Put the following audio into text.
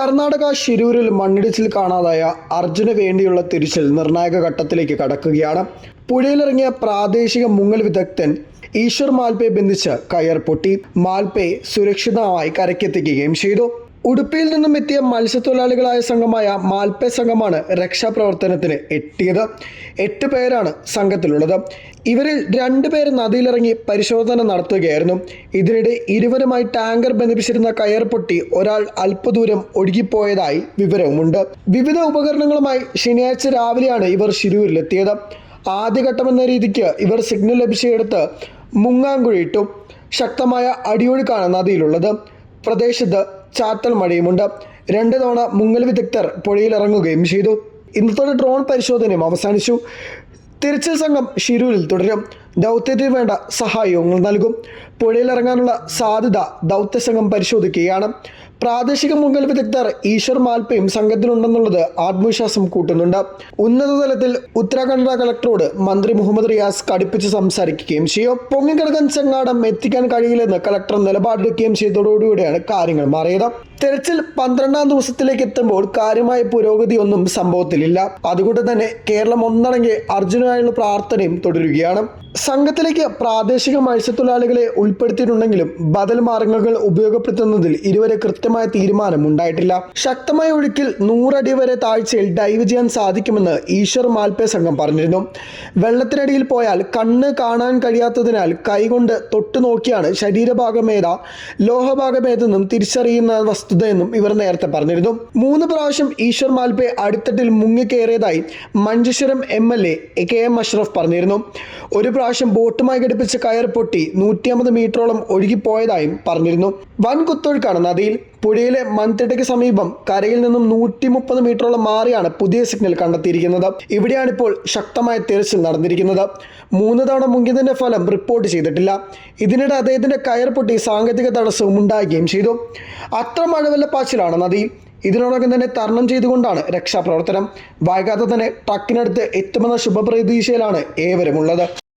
കർണാടക ശിരൂരിൽ മണ്ണിടിച്ചിൽ കാണാതായ അർജുന് വേണ്ടിയുള്ള തിരിച്ചിൽ നിർണായക ഘട്ടത്തിലേക്ക് കടക്കുകയാണ്. പുഴയിലിറങ്ങിയ പ്രാദേശിക മുങ്ങൽ വിദഗ്ധൻ ഈശ്വർ മാൽപേ ബന്ധിച്ച് കയർ പൊട്ടി. മാൽപെ സുരക്ഷിതമായി കരയ്ക്കെത്തിക്കുകയും ചെയ്തു. ഉടുപ്പിയിൽ നിന്നും എത്തിയ മത്സ്യത്തൊഴിലാളികളായ സംഘമായ മാൽപ്പെ സംഘമാണ് രക്ഷാപ്രവർത്തനത്തിന് എത്തിയത്. എട്ട് പേരാണ് സംഘത്തിലുള്ളത്. ഇവരിൽ രണ്ടുപേർ നദിയിലിറങ്ങി പരിശോധന നടത്തുകയായിരുന്നു. ഇതിനിടെ ഇരുവരുമായി ടാങ്കർ ബന്ധിപ്പിച്ചിരുന്ന കയർ പൊട്ടി ഒരാൾ അല്പദൂരം ഒഴുകിപ്പോയതായി വിവരവുമുണ്ട്. വിവിധ ഉപകരണങ്ങളുമായി ശനിയാഴ്ച രാവിലെയാണ് ഇവർ ശിരൂരിലെത്തിയത്. ആദ്യഘട്ടമെന്ന രീതിക്ക് ഇവർ സിഗ്നൽ ലഭിച്ചെടുത്ത് മുങ്ങാങ്കുഴിയിട്ടു ശക്തമായ അടിയൊഴുക്കാണ് നദിയിലുള്ളത്. പ്രദേശത്ത് ചാറ്റൽ മഴയുമുണ്ട്. രണ്ട് തവണ മുങ്ങൽ വിദഗ്ധർ പുഴയിലിറങ്ങുകയും ചെയ്തു. ഇന്നത്തോടെ ഡ്രോൺ പരിശോധനയും അവസാനിച്ചു. തിരച്ചിൽ സംഘം ഷിരൂരിൽ തുടരും. ദൗത്യത്തിന് വേണ്ട സഹായങ്ങൾ നൽകും. പുഴയിലിറങ്ങാനുള്ള സാധ്യത ദൗത്യസംഘം പരിശോധിക്കുകയാണ്. പ്രാദേശിക മുഗൾ വിദഗ്ധർ ഈശ്വർ മാൽപ്പയും സംഘത്തിലുണ്ടെന്നുള്ളത് ആത്മവിശ്വാസം കൂട്ടുന്നുണ്ട്. ഉന്നതതലത്തിൽ ഉത്തരാഖണ്ഡ് കളക്ടറോട് മന്ത്രി മുഹമ്മദ് റിയാസ് കടുപ്പിച്ച് സംസാരിക്കുകയും ചെയ്യും. പൊങ്ങിക്കിടക്കൻ ചെങ്ങാടം എത്തിക്കാൻ കഴിയില്ലെന്ന് കളക്ടർ നിലപാടെടുക്കുകയും ചെയ്തതോടുകൂടിയാണ് കാര്യങ്ങൾ മാറിയത്. തെരച്ചിൽ പന്ത്രണ്ടാം ദിവസത്തിലേക്ക് എത്തുമ്പോൾ കാര്യമായ പുരോഗതി ഒന്നും സംഭവത്തിലില്ല. അതുകൊണ്ട് തന്നെ കേരളം ഒന്നടങ്കി അർജുനായുള്ള പ്രാർത്ഥനയും തുടരുകയാണ്. സംഘത്തിലേക്ക് പ്രാദേശിക മത്സ്യത്തൊഴിലാളികളെ ഉൾപ്പെടുത്തിയിട്ടുണ്ടെങ്കിലും ബദൽ മാർഗങ്ങൾ ഉപയോഗപ്പെടുത്തുന്നതിൽ ഇതുവരെ കൃത്യമായ തീരുമാനം ഉണ്ടായിട്ടില്ല. ശക്തമായ ഒഴുക്കിൽ നൂറടി വരെ താഴ്ചയിൽ ഡൈവ് ചെയ്യാൻ സാധിക്കുമെന്ന് ഈശ്വർ മാൽപേ സംഘം പറഞ്ഞിരുന്നു. വെള്ളത്തിനടിയിൽ പോയാൽ കണ്ണ് കാണാൻ കഴിയാത്തതിനാൽ കൈകൊണ്ട് തൊട്ടു നോക്കിയാണ് ശരീരഭാഗമേത ലോഹഭാഗമേതെന്നും തിരിച്ചറിയുന്ന വസ്തുതയെന്നും ഇവർ നേരത്തെ പറഞ്ഞിരുന്നു. മൂന്ന് പ്രാവശ്യം ഈശ്വർ മാൽപ്പെ അടിത്തട്ടിൽ മുങ്ങിക്കേറിയതായി Manjeshwaram M L A K M Ashraf പറഞ്ഞിരുന്നു. ഒരു പ്രാവശ്യം ബോട്ടുമായി ഘടിപ്പിച്ച കയർ പൊട്ടി നൂറ്റി അമ്പത് മീറ്ററോളം ഒഴുകിപ്പോയതായും പറഞ്ഞിരുന്നു. വൻ കുത്തൊഴുക്കാണ് നദിയിൽ. പുഴയിലെ മൺതിട്ടയ്ക്ക് സമീപം കരയിൽ നിന്നും നൂറ്റി മുപ്പത് മീറ്ററോളം മാറിയാണ് പുതിയ സിഗ്നൽ കണ്ടെത്തിയിരിക്കുന്നത്. ഇവിടെയാണ് ഇപ്പോൾ ശക്തമായ തിരച്ചിൽ നടന്നിരിക്കുന്നത്. മൂന്ന് തവണ മുങ്ങിയതിന്റെ ഫലം റിപ്പോർട്ട് ചെയ്തിട്ടില്ല. ഇതിനിടെ അദ്ദേഹത്തിന്റെ കയർ പൊട്ടി സാങ്കേതിക തടസ്സവും ഉണ്ടാകുകയും ചെയ്തു. അത്ര മഴവെള്ളപ്പാച്ചിലാണ് നദി. ഇതിനോടകം തന്നെ തരണം ചെയ്തുകൊണ്ടാണ് രക്ഷാപ്രവർത്തനം. വൈകാതെ തന്നെ ട്രക്കിനടുത്ത് എത്തുമെന്ന ശുഭപ്രതീക്ഷയിലാണ് ഏവരുമുള്ളത്.